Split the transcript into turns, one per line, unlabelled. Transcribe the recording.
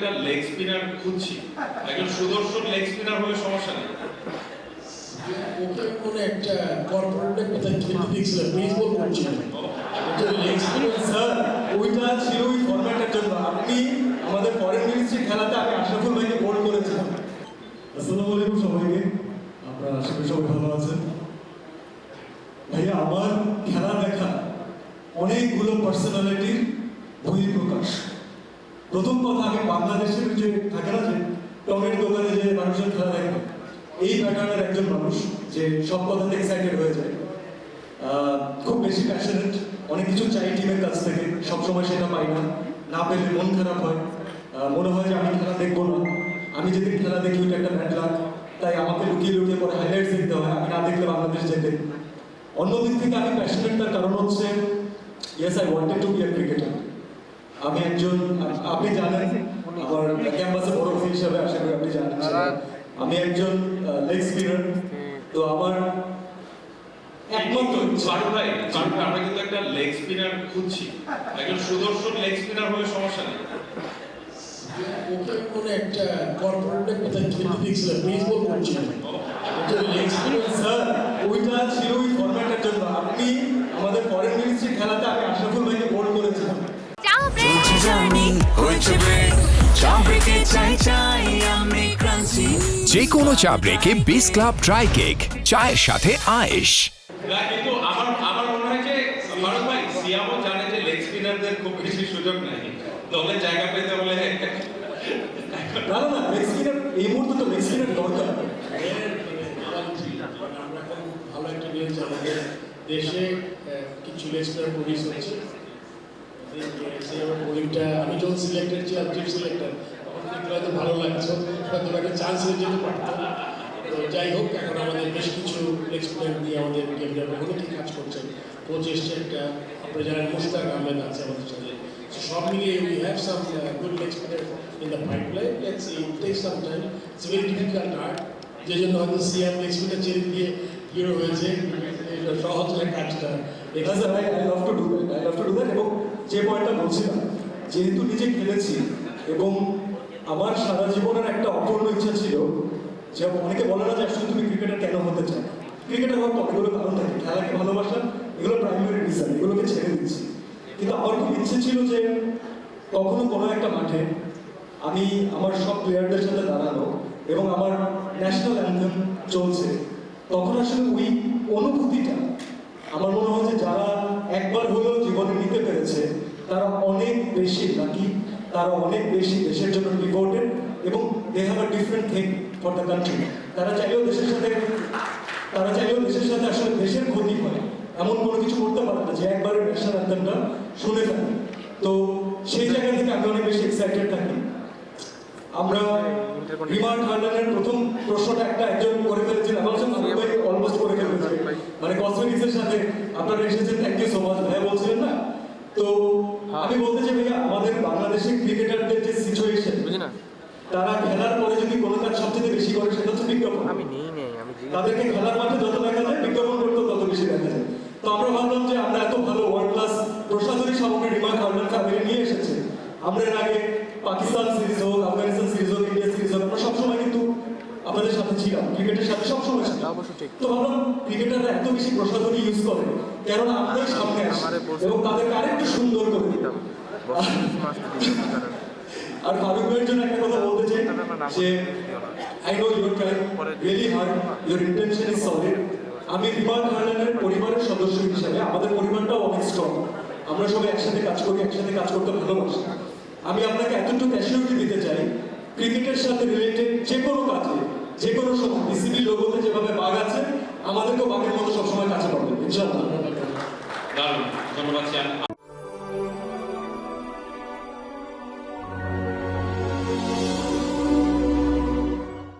একটা leg spinner খুঁজছি। একজন সুদর্শন লেগ স্পিনার হলে সমস্যা নেই।
ওকে কোনো একটা কর্পোরেটে কোথায় খেলতে দেখছিলাম বেসবল করছিল লেগ স্পিনার
স্যার ওইটা ছিল ওই ফরম্যাটের জন্য। আপনি আমাদের ফরেন মিনিস্ট্রি খেলাতে আমি আশরাফুল ভাইকে বোল্ড করেছিলাম আসসালামু আলাইকুম সবাইকে। আপনারা আশা করি সবাই ভালো আছেন। ভাইয়া আমার খেলা দেখা অনেকগুলো পার্সোনালিটির বহিঃপ্রকাশ। প্রথম কথা আমি বাংলাদেশের যে থাকে না যে টমের দোকানে যে মানুষজন খেলা দেখে, এই প্যাটার্নের একজন মানুষ যে সব কথাতে এক্সাইটেড হয়ে যায়। খুব বেশি প্যাশনেট অনেক কিছু চাই টিমের কাছ থেকে, সবসময় সেটা পাই না। না পেলে মন খারাপ হয়। মনে হয় যে আমি খেলা দেখব না। আমি যেদিন খেলা দেখি ওইটা একটা ব্যাড লাক তাই আমাকে লুকিয়ে লুকিয়ে পরে হাইলাইটস দেখতে হয়। আমি না দেখলে বাংলাদেশ যেতে অন্যদিক থেকে আমি প্যাশনেট কারণ হচ্ছে yes I wanted to be a cricketer আমি একজন আপ- আপনি জানেন আমার ক্যাম্পাসে বড় ভাই হিসাবে আশা করি আপনি জানেন আমি একজন লেগ স্পিনার। তো আমার একমাত্র
ফারুক ভাই ভাই, আমরা কিন্তু একটা লেগ স্পিনার খুঁজছি। একজন সুদর্শন লেগ স্পিনার হলে সমস্যা নেই।
ওকে কোনো একটা কর্পোরেটে কোথায় খেলতে দেখছিলাম বেসবল করছিল লেগ স্পিনার
স্যার ওইটা ছিল ওই ফরম্যাটের জন্য। আপনি আমাদের ফরেন মিনিস্ট্রি খেলাতে
যে কোনো চা ব্রেকে বিস ক্লাব ড্রাই কেক চায়ের সাথে আয়েশ।
কিন্তু আমার আমার মনে হয় যে ফারুক ভাই সিয়ামও জানে যে লেগ স্পিনারদের খুব বেশি সুযোগ নাই। দলে জায়গা পেতে হলে
না না না লেগ স্পিনার এই মুহূর্তে তো লেগ স্পিনার দরকার।
আমরা ভালো একটা নিউজ আমাদের দেশে কিছু লেস্টার প্রডিউস হচ্ছে। আমি যখন সিলেক্টেড ছিলাম চিফ সিলেক্টর হয়তো ভালো লাগছে। হয়তো একটা চান্স যেতে পারতাম তো যাই হোক, এখন আমাদের বেশ কিছু এক্সপ্লেন দিয়ে আমাদের ডেভেলপমেন্টে ঠিক কাজ করছেন কোচ একটা, আপনারা জানেন মুস্তাক আহমেদ আছে আমাদের সাথে সব মিলিয়ে we have some good experience in the pipeline let's see take some time it's very difficult art যে জন্য হয়তো সিএম এক্সপিরিয়েন্স ছেড়ে দিয়ে হিরো হয়েছে। এটা সহজ কাজটা।
না I love to do I love to do that এবং যে পয়েন্টটা বলছিলাম, যেহেতু নিজে খেলেছি এবং আমার সারা জীবনের একটা অপূর্ণ ইচ্ছা ছিল যে অনেকে বলে না যে আসলে তুমি ক্রিকেটার কেন হতে চাও? ক্রিকেটার হওয়ার অনেকগুলো কারণ থাকে খেলাকে ভালোবাসা, এগুলো প্রাইমারি রিজন এগুলোকে ছেড়ে দিচ্ছি। কিন্তু আমার খুব ইচ্ছে ছিল যে কখনো কোনো একটা মাঠে আমি আমার সব প্লেয়ারদের সাথে দাঁড়ানো এবং আমার ন্যাশনাল অ্যান্থেম চলছে। তখন আসলে ওই অনুভূতিটা আমার মনে হয় যে যারা একবার হলেও জীবনে নিতে পেরেছে, তারা অনেক বেশি লাকি তারা অনেক বেশি দেশের জন্য ডিভোটেড এবং they have a different thing for the country তারা চাইলেও দেশের সাথে, তারা চাইলেও দেশের সাথে আসলে দেশের ক্ষতি হয়। এমন কোনো কিছু করতে পারে না যে একবারে ন্যাশনাল অ্যান্থেমটা শুনে ফেলে। তো সেই জায়গা থেকে আমি অনেক বেশি এক্সাইটেড থাকি। আমরা রিমান্ড হার্ডানের প্রথম প্রশ্নটা একটা একজন করে ফেলেছেন আমার ভাই অলমোস্ট করে ফেলেছে। মানে কসমেটিক্সের সাথে আপনারা এসেছেন। থ্যাংক ইউ সো মাচ ভাইয়া বলছিলেন না তো আমি বলতে চাই ভাইয়া আমাদের বাংলাদেশের ক্রিকেটারদের যে সিচুয়েশন তারা খেলার পরে যদি কোনো কাজ সবচেয়ে বেশি করে সেটা হচ্ছে বিজ্ঞাপন
আমি নেই নেই আমি
তাদেরকে খেলার মাঠে যত দেখা যায় বিজ্ঞাপন করতে তত বেশি দেখা যায়। তো আমরা ভাবলাম যে আমরা এত ভালো ওয়ার্ল্ড ক্লাস প্রশাসনিক সামগ্রী রিমার্ক হার্ডার ফ্যামিলি নিয়ে এসেছে। আমরা এর আগে পাকিস্তান সিরিজ হোক আফগানিস্তান সিরিজ হোক ইন্ডিয়া সিরিজ হোক আমরা সবসময় কিন্তু আপনাদের সাথে ছিলাম ক্রিকেটের সাথে সবসময় ছিলাম। তো ভাবলাম ক্রিকেটাররা এত বেশি প্রসাধনী ইউজ করে কেননা আমাদের সামনে আসে এবং তাদেরকে আরেকটু সুন্দর করে দিতাম। আর ফারুক ভাইয়ের জন্য একটা কথা বলতে চাই যে I know your try really hard your intention is solid আমি রিমান্ড হার্ডানের পরিবারের সদস্য হিসেবে, আমাদের পরিবারটাও অনেক স্ট্রং আমরা সবাই একসাথে কাজ করি, একসাথে কাজ করতে ভালোবাসি। আমি আপনাকে এতটুকু অ্যাসিউরিটি দিতে চাই, ক্রিকেটের সাথে রিলেটেড যে কোনো কাজে, যে কোনো সময় বিসিবি লোগোতে যেভাবে বাঘ আছে, আমাদেরকেও বাঘের মতো সবসময় কাছে পাবেন, ইনশাআল্লাহ।
দারুণ। ধন্যবাদ